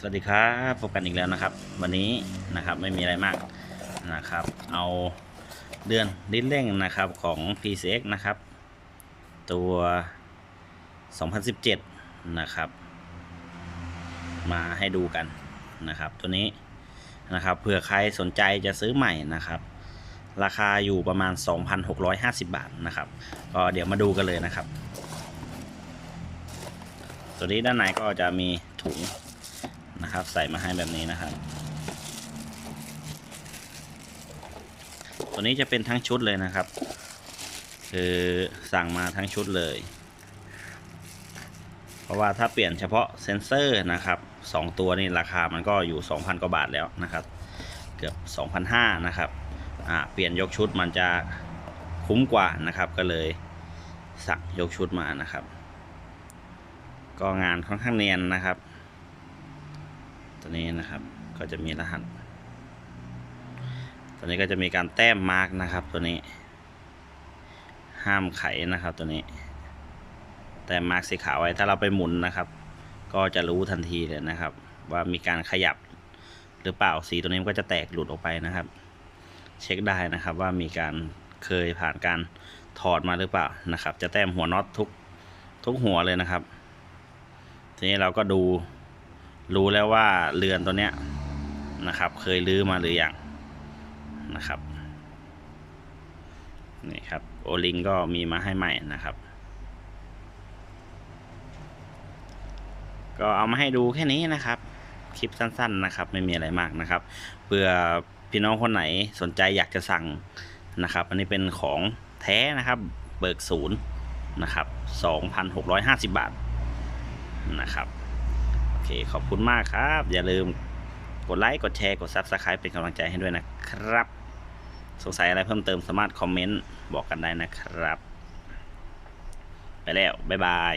สวัสดีครับพบกันอีกแล้วนะครับ วันนี้นะครับไม่มีอะไรมากนะครับ เอาเดือนลิ้นเร่งนะครับของ PCX นะครับ ตัว 2017 นะครับ มาให้ดูกันนะครับ ตัวนี้นะครับเผื่อใครสนใจจะซื้อใหม่นะครับ ราคาอยู่ประมาณ 2,650 บาทนะครับ ก็เดี๋ยวมาดูกันเลยนะครับ ตัวนี้ด้านในก็จะมีถุง นะครับ ใส่มาให้แบบนี้นะครับ ตัวนี้จะเป็นทั้งชุดเลยนะครับ คือสั่งมาทั้งชุดเลย เพราะว่าถ้าเปลี่ยนเฉพาะเซนเซอร์นะครับสองตัวนี่ราคามันก็อยู่ 2,000 กว่าบาทแล้วนะครับ เกือบ 2,500นะครับเปลี่ยนยกชุดมันจะคุ้มกว่านะครับ ก็เลยสั่งยกชุดมานะครับ ก็งานค่อนข้างเนียนนะครับ ตัวนี้นะครับ ก็จะมีรหัส ตัวนี้ก็จะมีการแต้มมาร์กนะครับ ตัวนี้ ห้ามไขนะครับตัวนี้ แต้มมาร์กสีขาวไว้ถ้าเราไปหมุนนะครับ ก็จะรู้ทันทีเลยนะครับ ว่ามีการขยับหรือเปล่าสีตัวนี้มันก็จะแตกหลุดออกไปนะครับ เช็คได้นะครับว่ามีการเคยผ่านการถอดมาหรือเปล่านะครับ จะแต้มหัวน็อตทุกทุกหัวเลยนะครับ ทีนี้เราก็ดู รู้แล้วว่าเรือนตัวเนี้ยนะครับ เคยลื้อมาหรือยังนะครับนี่ครับโอลิงก็มีมาให้ใหม่นะครับ ก็เอามาให้ดูแค่นี้นะครับ คลิปสั้นๆนะครับ ไม่มีอะไรมากนะครับเพื่อพี่น้องคนไหนสนใจอยากจะสั่งนะครับ อันนี้เป็นของแท้นะครับเบิกศูนย์นะครับ 2,650 บาทนะครับ เคขอบคุณมากครับ อย่าลืมกดไลค์กดแชร์กดซับสไครป์เป็นกำลังใจให้ด้วยนะครับ สงสัยอะไรเพิ่มเติมสามารถคอมเมนต์บอกกันได้นะครับ ไปแล้ว บ๊ายบาย